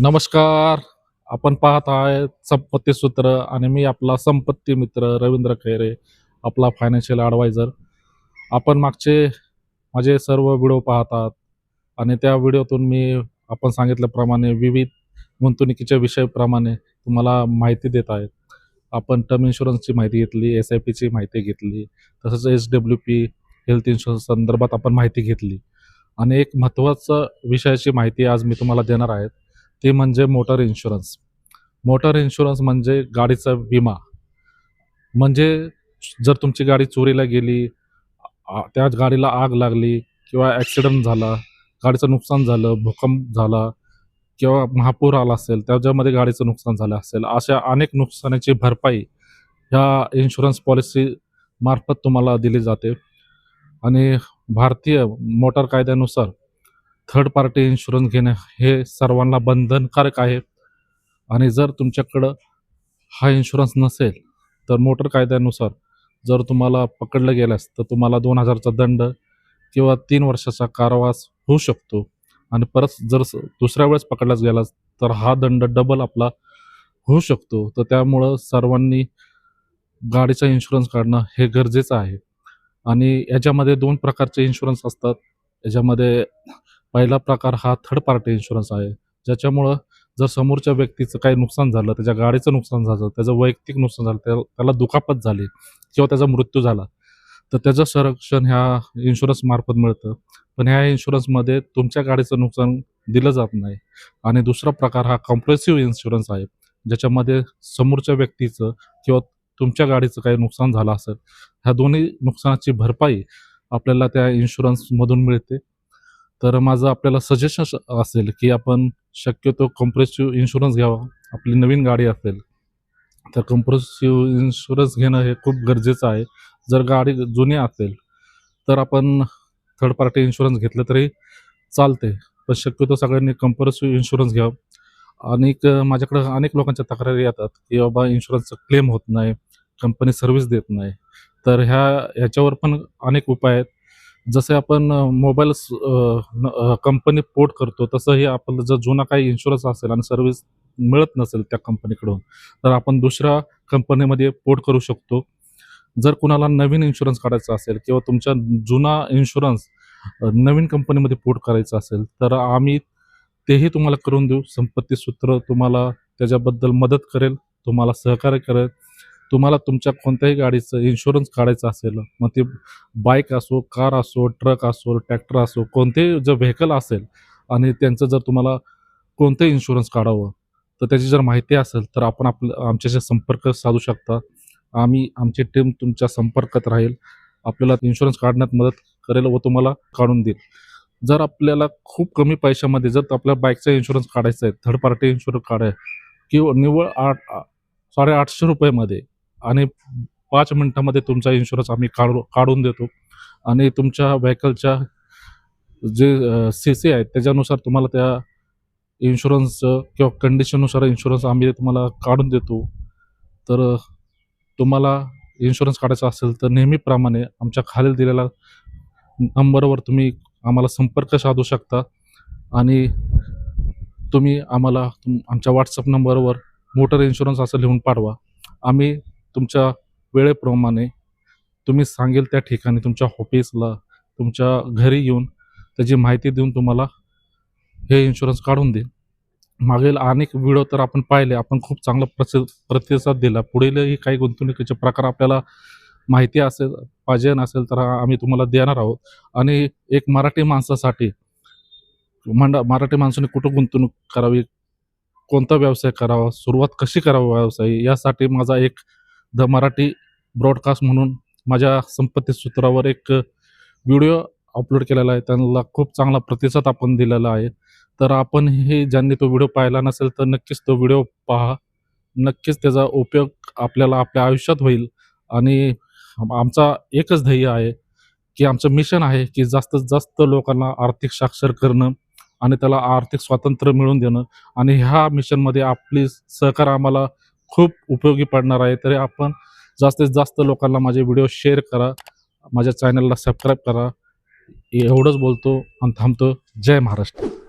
नमस्कार. आपण पाहत आहे संपत्ती सूत्र आणि मी आपला संपत्ती मित्र रवींद्र खैरे आपला फायनान्शियल ॲडवायझर आपण मागचे माझे सर्व व्हिडिओ पाहतात आणि त्या व्हिडिओतून मी आपण सांगितल्याप्रमाणे विविध गुंतवणुकीच्या विषयाप्रमाणे तुम्हाला माहिती देत आहेत आपण टर्म इन्शुरन्सची माहिती घेतली एस आय पीची माहिती घेतली तसंच H W P health insurance संदर्भात आपण माहिती घेतली. आणि एक महत्त्वाचं विषयाची माहिती आज मी तुम्हाला देणार आहेत ते म्हणजे मोटर इन्शुरन्स. मोटर इन्शुरन्स म्हणजे गाडीचा विमा. म्हणजे जर तुमची गाडी चोरीला गेली त्या गाडीला आग लागली किंवा ॲक्सिडेंट झाला गाडीचं नुकसान झालं भूकंप झाला किंवा महापूर आला असेल त्याच्यामध्ये गाडीचं नुकसान झालं असेल अशा अनेक नुकसानाची भरपाई ह्या इन्शुरन्स पॉलिसी मार्फत तुम्हाला दिली जाते. आणि भारतीय मोटार कायद्यानुसार थर्ड पार्टी इन्शुरन्स घेणं हे सर्वांना बंधनकारक आहे. आणि जर तुमच्याकडं हा इन्शुरन्स नसेल तर मोटर कायद्यानुसार जर तुम्हाला पकडलं गेल्यास तर तुम्हाला दोन हजारचा दंड किंवा तीन वर्षाचा कारावास होऊ शकतो. आणि परत जर दुसऱ्या वेळेस पकडलाच गेलास तर हा दंड डबल आपला होऊ शकतो. तर त्यामुळं सर्वांनी गाडीचा इन्शुरन्स काढणं हे गरजेचं आहे. आणि याच्यामध्ये दोन प्रकारचे इन्शुरन्स असतात. याच्यामध्ये पहिला प्रकार हा थर्ड पार्टी इन्शुरन्स आहे. ज्याच्यामुळं जर समोरच्या व्यक्तीचं काही नुकसान झालं त्याच्या गाडीचं नुकसान झालं त्याचं वैयक्तिक नुकसान झालं त्या- त्याला दुखापत झाली किंवा त्याचा मृत्यू झाला तर त्याचं संरक्षण ह्या इन्शुरन्स मार्फत मिळतं. पण ह्या इन्शुरन्समध्ये तुमच्या गाडीचं नुकसान दिलं जात नाही. आणि दुसरा प्रकार हा कॉम्प्रेसिव्ह इन्शुरन्स आहे. ज्याच्यामध्ये समोरच्या व्यक्तीचं किंवा तुमच्या गाडीचं काही नुकसान झालं असेल ह्या दोन्ही नुकसानाची भरपाई आपल्याला त्या इन्शुरन्समधून मिळते. तर माझं आपल्याला सजेशन असेल की आपण शक्यतो कॉम्प्रेसिव्ह इन्शुरन्स घ्यावा. आपली नवीन गाडी असेल तर कॉम्प्रेसिव्ह इन्शुरन्स घेणं हे खूप गरजेचं आहे. जर गाडी जुनी असेल तर आपण थर्ड पार्टी इन्शुरन्स घेतलं तरी चालते. पण शक्यतो सगळ्यांनी कम्प्रेसिव्ह इन्शुरन्स घ्यावं. अनेक माझ्याकडं अनेक लोकांच्या तक्रारी येतात की बाबा इन्शुरन्सचं क्लेम होत नाही. कंपनी सर्व्हिस देत नाही. तर ह्या ह्याच्यावर पण अनेक उपाय आहेत. जसे आपण मोबाईल कंपनी पोर्ट करतो तसंही आपलं जर जुना काही इन्शुरन्स असेल आणि सर्व्हिस मिळत नसेल त्या कंपनीकडून तर आपण दुसऱ्या कंपनीमध्ये पोर्ट करू शकतो. जर कुणाला नवीन इन्शुरन्स काढायचा असेल किंवा तुमचा जुना इन्शुरन्स नवीन कंपनीमध्ये पोर्ट करायचा असेल तर आम्ही तेही तुम्हाला करून देऊ. संपत्ती सूत्र तुम्हाला त्याच्याबद्दल मदत करेल तुम्हाला सहकार्य करेल. तुम्हाला तुमच्या कोणत्याही गाडीचं इन्शुरन्स काढायचं असेल मग ते बाईक असो कार असो ट्रक असो ट्रॅक्टर असो कोणतेही जर व्हेकल असेल आणि त्यांचं जर तुम्हाला कोणतं इन्शुरन्स काढावं तर त्याची जर माहिती असेल तर आपण आपलं आमच्याशी संपर्क साधू शकता. आम्ही आमची टीम तुमच्या संपर्कात राहील. आपल्याला इन्शुरन्स काढण्यात मदत करेल व तुम्हाला काढून देईल. जर आपल्याला खूप कमी पैशामध्ये जर आपल्या बाईकचा इन्शुरन्स काढायचा आहे थर्ड पार्टी इन्शुरन्स काढाय किंवा निव्वळ आठ साडेआठशे रुपयामध्ये आणि पाच मिनिटामध्ये तुमचा इन्शुरन्स आम्ही काढू काढून देतो. आणि तुमच्या व्हेकलच्या जे सी सी आहेत त्याच्यानुसार तुम्हाला त्या इन्शुरन्स किंवा कंडिशननुसार इन्शुरन्स आम्ही तुम्हाला काढून देतो. तर तुम्हाला इन्शुरन्स काढायचा असेल तर नेहमीप्रमाणे आमच्या खालील दिलेल्या नंबरवर तुम्ही आम्हाला संपर्क साधू शकता. आणि तुम्ही आम्हाला तुम आमच्या व्हॉट्सअप नंबरवर मोटर इन्शुरन्स असं लिहून पाठवा. आम्ही तुमच्या वेळेप्रमाणे तुम्ही सांगेल त्या ठिकाणी तुमच्या ऑफिसला तुमच्या घरी येऊन त्याची माहिती देऊन तुम्हाला हे इन्शुरन्स काढून देईल. मागील अनेक व्हिडिओ तर आपण पाहिले आपण खूप चांगला प्रसि प्रतिसाद दिला. पुढीलही काही गुंतवणुकीचे प्रकार आपल्याला माहिती असेल पाहिजे नसेल तर आम्ही तुम्हाला देणार आहोत. आणि एक मराठी माणसासाठी मंड मराठी माणसाने कुठं गुंतवणूक करावी कोणता व्यवसाय करावा सुरुवात कशी करावी व्यवसाय यासाठी माझा एक द मराठी ब्रॉडकास्ट म्हणून माझ्या संपत्ती सूत्रावर एक व्हिडिओ अपलोड केलेला आहे. त्यांना खूप चांगला प्रतिसाद आपण दिलेला आहे. तर आपण हे ज्यांनी तो व्हिडिओ पाहिला नसेल तर नक्कीच तो व्हिडिओ पहा. नक्कीच त्याचा उपयोग आपल्याला आपल्या आयुष्यात होईल. आणि आमचा एकच ध्येय आहे की आमचं मिशन आहे की जास्तीत जास्त लोकांना आर्थिक साक्षर करणं आणि त्याला आर्थिक स्वातंत्र्य मिळवून देणं. आणि ह्या मिशनमध्ये आपली सहकार आम्हाला खूप उपयोगी पडणार आहे. तरी आपण जास्तीत जास्त लोकांना माझे व्हिडिओ शेअर करा. माझ्या चॅनलला सबस्क्राईब करा. एवढंच बोलतो आणि थांबतो. जय महाराष्ट्र.